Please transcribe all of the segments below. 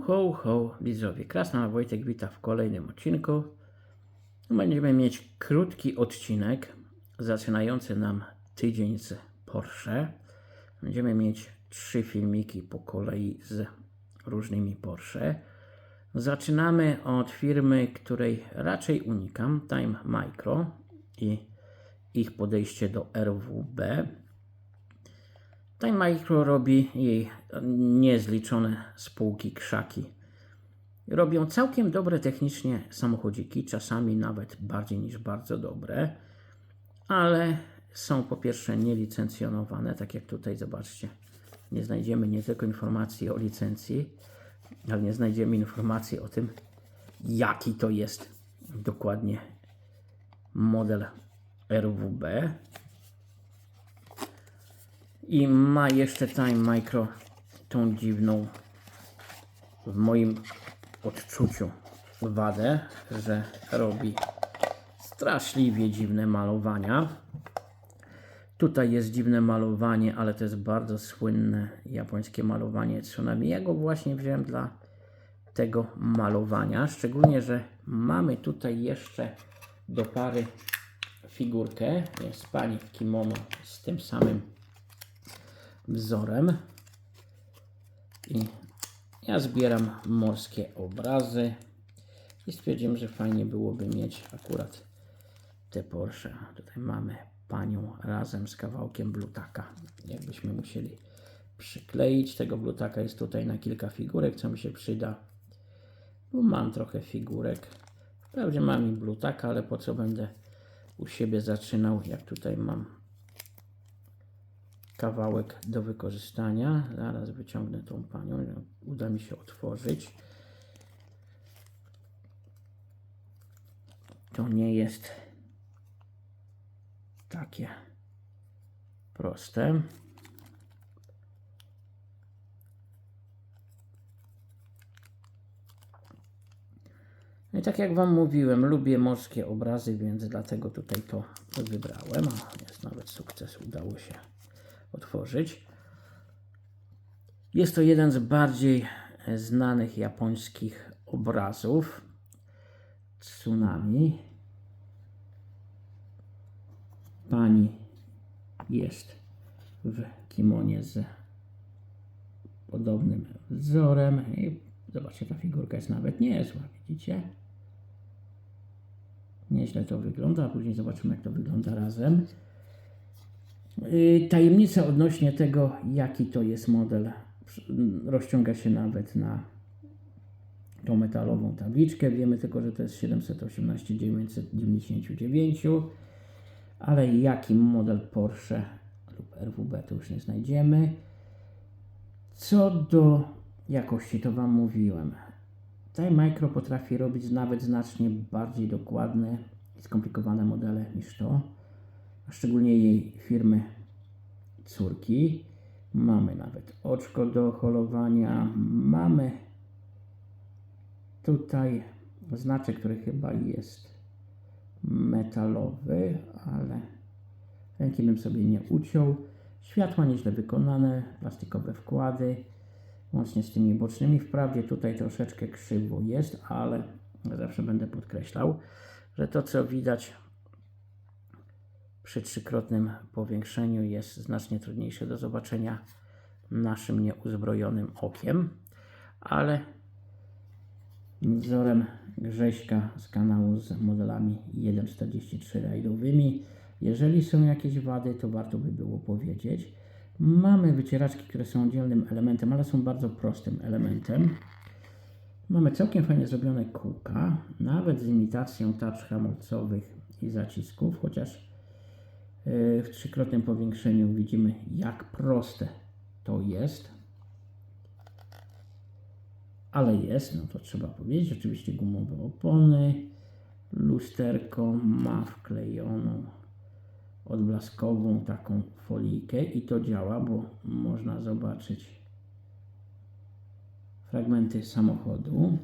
Ho, ho, widzowie. Krasna Wojtek wita w kolejnym odcinku. Będziemy mieć krótki odcinek zaczynający nam tydzień z Porsche. Będziemy mieć trzy filmiki po kolei z różnymi Porsche. Zaczynamy od firmy, której raczej unikam, Time Micro i ich podejście do RWB. Time Micro robi jej niezliczone spółki krzaki. Robią całkiem dobre technicznie samochodziki, czasami nawet bardziej niż bardzo dobre, ale są po pierwsze nielicencjonowane, tak jak tutaj zobaczcie. Nie znajdziemy nie tylko informacji o licencji, ale nie znajdziemy informacji o tym, jaki to jest dokładnie model RWB. I ma jeszcze Time Micro tą dziwną, w moim odczuciu, wadę, że robi straszliwie dziwne malowania. Tutaj jest dziwne malowanie, ale to jest bardzo słynne japońskie malowanie tsunami. Ja go właśnie wziąłem dla tego malowania. Szczególnie, że mamy tutaj jeszcze do pary figurkę. Jest pani w kimono z tym samym wzorem. I ja zbieram morskie obrazy i stwierdziłem, że fajnie byłoby mieć akurat te Porsche. Tutaj mamy panią razem z kawałkiem blutaka. Jakbyśmy musieli przykleić. Tego blutaka jest tutaj na kilka figurek, co mi się przyda. Bo mam trochę figurek. Wprawdzie mam i blutaka, ale po co będę u siebie zaczynał, jak tutaj mam kawałek do wykorzystania. Zaraz wyciągnę tą panią. Uda mi się otworzyć. To nie jest takie proste. No i tak jak Wam mówiłem, lubię morskie obrazy, więc dlatego tutaj to wybrałem. A jest nawet sukces, udało się otworzyć. Jest to jeden z bardziej znanych japońskich obrazów tsunami. Pani jest w kimonie z podobnym wzorem. I zobaczcie, ta figurka jest nawet niezła, widzicie? Nieźle to wygląda, a później zobaczymy, jak to wygląda razem. Yy, Tajemnica odnośnie tego, jaki to jest model, rozciąga się nawet na tą metalową tabliczkę. Wiemy tylko, że to jest 718 999, ale jaki model Porsche lub RWB to już nie znajdziemy. Co do jakości, to Wam mówiłem. Time Micro potrafi robić nawet znacznie bardziej dokładne i skomplikowane modele niż to szczególnie jej firmy córki. Mamy nawet oczko do holowania, mamy tutaj znaczek, który chyba jest metalowy, ale ręki bym sobie nie uciął. Światła nieźle wykonane, plastikowe wkłady, łącznie z tymi bocznymi. Wprawdzie tutaj troszeczkę krzywo jest, ale zawsze będę podkreślał, że to co widać przy trzykrotnym powiększeniu jest znacznie trudniejsze do zobaczenia naszym nieuzbrojonym okiem, ale wzorem Grześka z kanału z modelami 1.43 rajdowymi. Jeżeli są jakieś wady, to warto by było powiedzieć. Mamy wycieraczki, które są oddzielnym elementem, ale są bardzo prostym elementem. Mamy całkiem fajnie zrobione kółka, nawet z imitacją tarcz hamulcowych i zacisków, chociaż w trzykrotnym powiększeniu widzimy jak proste to jest. Ale jest, no to trzeba powiedzieć. Oczywiście gumowe opony, lusterko ma wklejoną odblaskową taką folijkę i to działa, bo można zobaczyć fragmenty samochodu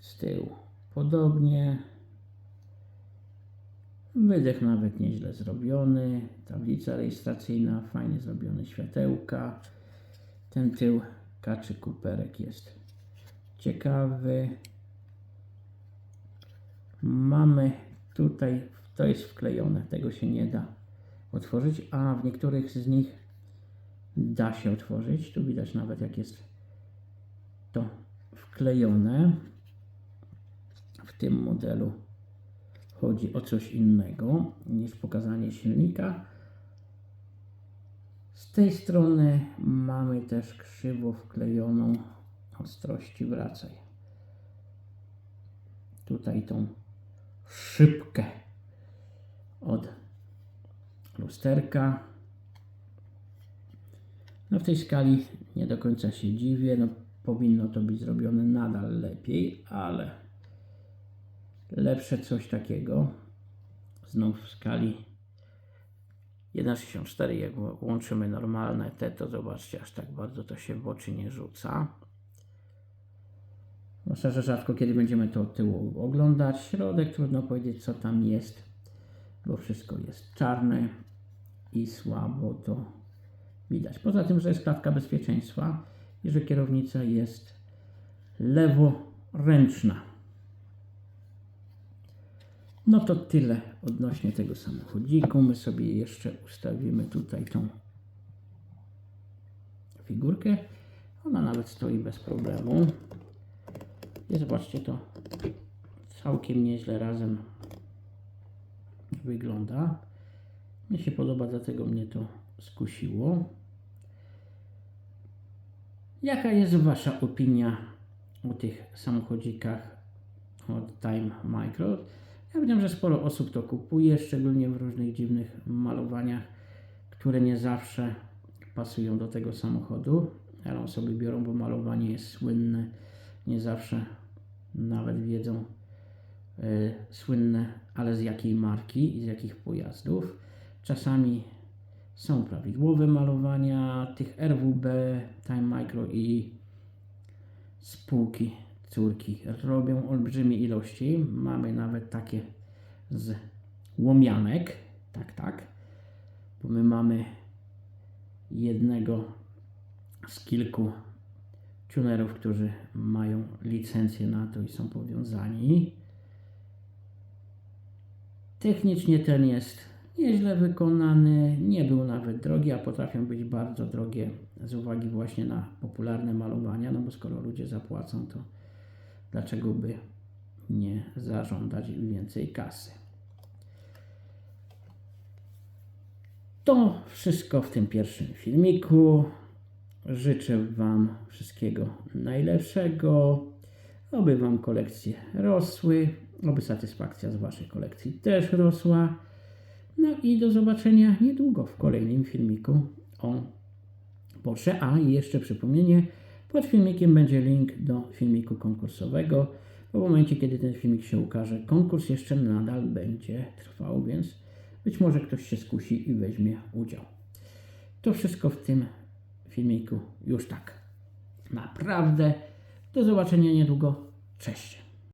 z tyłu. Podobnie Wydech nawet nieźle zrobiony, tablica rejestracyjna, fajnie zrobione światełka. Ten tył kaczy kuperek jest ciekawy. Mamy tutaj, to jest wklejone, tego się nie da otworzyć, a w niektórych z nich da się otworzyć. Tu widać nawet jak jest to wklejone. W tym modelu chodzi o coś innego niż pokazanie silnika. Z tej strony mamy też krzywo wklejoną ostrości wracaj. Tutaj tą szybkę od lusterka. No w tej skali nie do końca się dziwię. No, powinno to być zrobione nadal lepiej, ale lepsze coś takiego. Znów w skali 1,64 jak łączymy normalne te, to zobaczcie, aż tak bardzo to się w oczy nie rzuca. No szczerze, rzadko kiedy będziemy to od tyłu oglądać. Środek, trudno powiedzieć co tam jest, bo wszystko jest czarne i słabo to widać. Poza tym, że jest klatka bezpieczeństwa i że kierownica jest leworęczna. No to tyle odnośnie tego samochodziku. My sobie jeszcze ustawimy tutaj tą figurkę. Ona nawet stoi bez problemu. I zobaczcie, to całkiem nieźle razem wygląda. Mnie się podoba, dlatego mnie to skusiło. Jaka jest Wasza opinia o tych samochodzikach od Time Micro? Ja wiem, że sporo osób to kupuje, szczególnie w różnych dziwnych malowaniach, które nie zawsze pasują do tego samochodu, ale osoby biorą, bo malowanie jest słynne, nie zawsze nawet wiedzą y, słynne, ale z jakiej marki i z jakich pojazdów. Czasami są prawidłowe malowania tych RWB, Time Micro i spółki córki robią olbrzymie ilości. Mamy nawet takie z łomianek, tak, tak, bo my mamy jednego z kilku tunerów, którzy mają licencję na to i są powiązani. Technicznie ten jest nieźle wykonany, nie był nawet drogi, a potrafią być bardzo drogie z uwagi właśnie na popularne malowania, no bo skoro ludzie zapłacą, to dlaczego by nie zażądać więcej kasy. To wszystko w tym pierwszym filmiku. Życzę Wam wszystkiego najlepszego, aby Wam kolekcje rosły, aby satysfakcja z Waszej kolekcji też rosła. No i do zobaczenia niedługo w kolejnym filmiku o Porsche. A jeszcze przypomnienie, pod filmikiem będzie link do filmiku konkursowego. W momencie, kiedy ten filmik się ukaże, konkurs jeszcze nadal będzie trwał, więc być może ktoś się skusi i weźmie udział. To wszystko w tym filmiku już tak. Naprawdę. Do zobaczenia niedługo. Cześć.